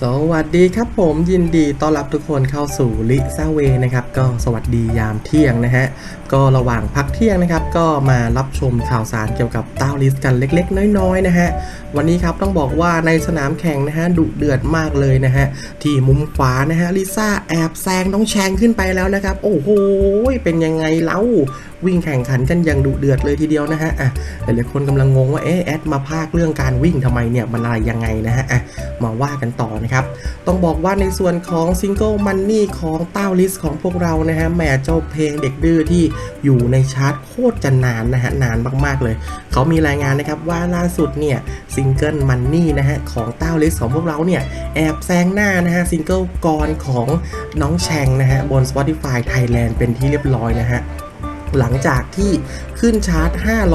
สวัสดีครับผมยินดีต้อนรับทุกคนเข้าสู่ลิซาเวนะครับก็สวัสดียามเที่ยงนะฮะก็ระหว่างพักเที่ยงนะครับก็มารับชมข่าวสารเกี่ยวกับ ต้าลิสกันเล็กๆ น้อยๆนะฮะวันนี้ครับต้องบอกว่าในสนามแข่งนะฮะดุเดือดมากเลยนะฮะที่มุมขวานะฮะลิซ่าแอบแซงน้องแชงขึ้นไปแล้วนะครับโอ้โหเป็นยังไงเล่าวิ่งแข่งขันกันอย่างดุเดือดเลยทีเดียวนะฮะอะหลายๆคนกำลังงงว่าเอ๊ะแอดมาพากเรื่องการวิ่งทำไมเนี่ยมันอะไรยังไงนะฮะอะมาว่ากันต่อนะครับ ต้องบอกว่าในส่วนของซิงเกิลมันนี่ของเต้าลิสของพวกเรานะฮะแหมเจ้าเพลงเด็กดื้อที่อยู่ในชาร์ตโคตรจะนานนะฮะนานมากๆเลย เขามีีรายงานนะครับว่าล่าสุดเนี่ยซิงเกิลมันนี่นะฮะของเต้าลิสของพวกเราเนี่ยแอบแซงหน้านะฮะซิงเกิลกรของน้องแชงนะฮะบน Spotify Thailand เป็นที่เรียบร้อยนะฮะ หลังจากที่ขึ้นชาร์ต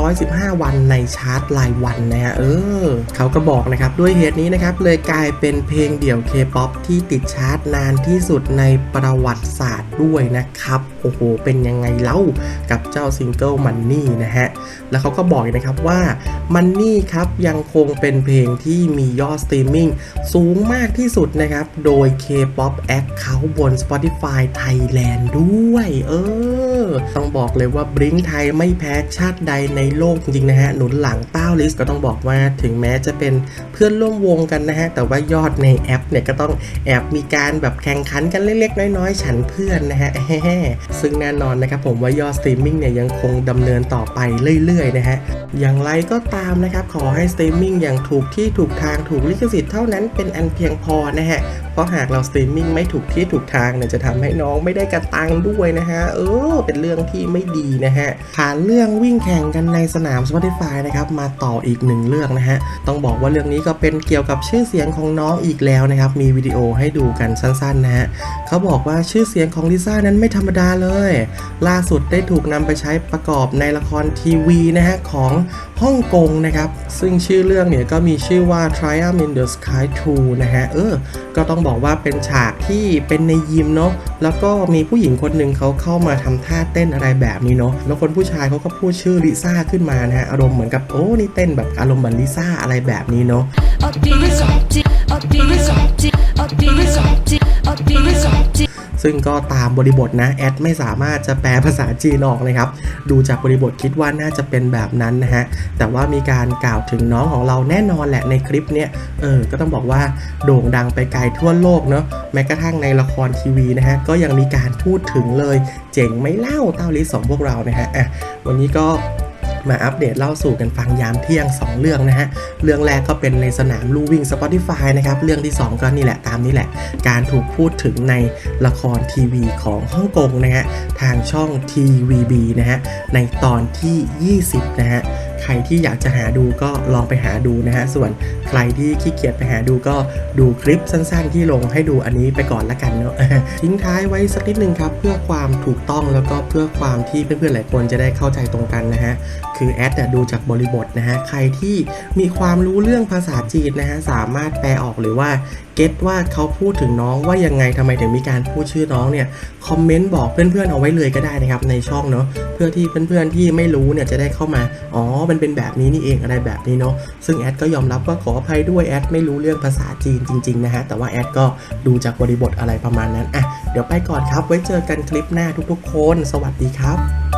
515 วันในชาร์ตรายวันนะฮะเออเขาก็บอกนะครับด้วยเหตุนี้นะครับเลยกลายเป็นเพลงเดี่ยว K-POP ที่ติดชาร์ตนานที่สุดในประวัติศาสตร์ด้วยนะครับโอ้โหเป็นยังไงเล่ากับเจ้าซิงเกิลมันนี่นะฮะแล้วเขาก็บอกอีกนะครับว่ามันนี่ครับยังคงเป็นเพลงที่มียอดสตรีมมิ่งสูงมากที่สุดนะครับ โดย K-POP Account บน Spotify Thailand ด้วย เออ ต้องบอกเลยว่าบริ n งไทยไม่แพ้ชาติใดในโลกจริงๆนะฮะหนุนหลังต้าลิสก็ต้องบอกว่าถึงแม้จะเป็นเพื่อนร่วมวงกันนะฮะแต่ว่ายอดในแอปเนี่ยก็ต้องแอบมีการแบบแข่งขันกันเล็กๆ น้อยๆ ฉันเพื่อนนะฮะซึ่งแน่นอนนะครับผมว่ายอดสตรีมมิ่งเนี่ยยังคงดำเนินต่อไปเรื่อยๆนะฮะอย่างไรก็ตามนะครับขอให้สตรีมมิ่งอย่างถูกที่ถูกทางถูกลิขสิทธิ์เท่านั้นเป็นอันเพียงพอนะฮะเพราะหากเราสตรีมมิ่งไม่ถูกที่ถูกทางเนี่ยจะทำให้น้องไม่ได้กระตังด้วยนะฮะเออเป็นเรื่องที่ไม่ดีนะฮะผ่านเรื่องวิ่งแข่งกันในสนาม Spotify นะครับมาต่ออีกหนึ่งเรื่องนะฮะต้องบอกว่าเรื่องนี้ก็เป็นเกี่ยวกับชื่อเสียงของน้องอีกแล้วนะครับมีวิดีโอให้ดูกันสั้นๆนะฮะเขาบอกว่าชื่อเสียงของลิซ่านั้นไม่ธรรมดาเลย ล่าสุดได้ถูกนำไปใช้ประกอบในละครทีวีนะฮะของฮ่องกงนะครับซึ่งชื่อเรื่องเนี่ยก็มีชื่อว่า Triumph in the Sky 2นะฮะเออก็ต้องบอกว่าเป็นฉากที่เป็นในยิมเนาะแล้วก็มีผู้หญิงคนหนึ่งเขาเข้ามาทำท่าเต้นอะไรแบบนี้เนาะแล้วคนผู้ชายเขาก็พูดชื่อลิซ่าขึ้นมานะฮะอารมณ์เหมือนกับโอ้นี่เต้นแบบอารมณ์เหมือนลิซ่าอะไรแบบนี้เนาะ ซึ่งก็ตามบริบทนะแอดไม่สามารถจะแปลภาษาจีนออกนะครับ ดูจากบริบทคิดว่าน่าจะเป็นแบบนั้นนะฮะ แต่ว่ามีการกล่าวถึงน้องของเราแน่นอนแหละในคลิปเนี้ย เออ ก็ต้องบอกว่าโด่งดังไปไกลทั่วโลกเนาะ แม้กระทั่งในละครทีวีนะฮะ ก็ยังมีการพูดถึงเลย เจ๋งไหม่เล่าเต้าลิสของพวกเรานะฮะอะวันนี้ก็ มาอัปเดตเล่าสู่กันฟังยามเที่ยง 2 เรื่องนะฮะ เรื่องแรกก็เป็นในสนามลู่วิ่ง Spotify นะครับ เรื่องที่ 2 ก็นี่แหละตามนี้แหละ การถูกพูดถึงในละครทีวีของฮ่องกงนะฮะ ทางช่อง TVB นะฮะ ในตอนที่ 20 นะฮะใครที่อยากจะหาดูก็ลองไปหาดูนะฮะ ส่วนใครที่ขี้เกียจไปหาดูก็ดูคลิปสั้นๆ ที่ลงให้ดูอันนี้ไปก่อนละกันเนาะ ทิ้งท้ายไว้สักนิดนึงครับ เพื่อความถูกต้องแล้วก็เพื่อความที่เพื่อนๆหลายคนจะได้เข้าใจตรงกันนะฮะ คือแอดดูจากบริบทนะฮะใครที่มีความรู้เรื่องภาษาจีนนะฮะสามารถแปลออกหรือว่าเก็ตว่าเขาพูดถึงน้องว่ายังไงทำไมถึงมีการพูดชื่อน้องเนี่ยคอมเมนต์บอกเพื่อนๆเอาไว้เลยก็ได้นะครับในช่องเนาะเพื่อที่เพื่อนๆที่ไม่รู้เนี่ยจะได้เข้ามาอ๋อมันเป็นแบบนี้นี่เองอะไรแบบนี้เนาะซึ่งแอดก็ยอมรับว่าขออภัยด้วยแอดไม่รู้เรื่องภาษาจีนจริงๆนะฮะแต่ว่าแอดก็ดูจากบริบทอะไรประมาณนั้นอะเดี๋ยวไปก่อนครับไว้เจอกันคลิปหน้าทุกๆคน สวัสดีครับ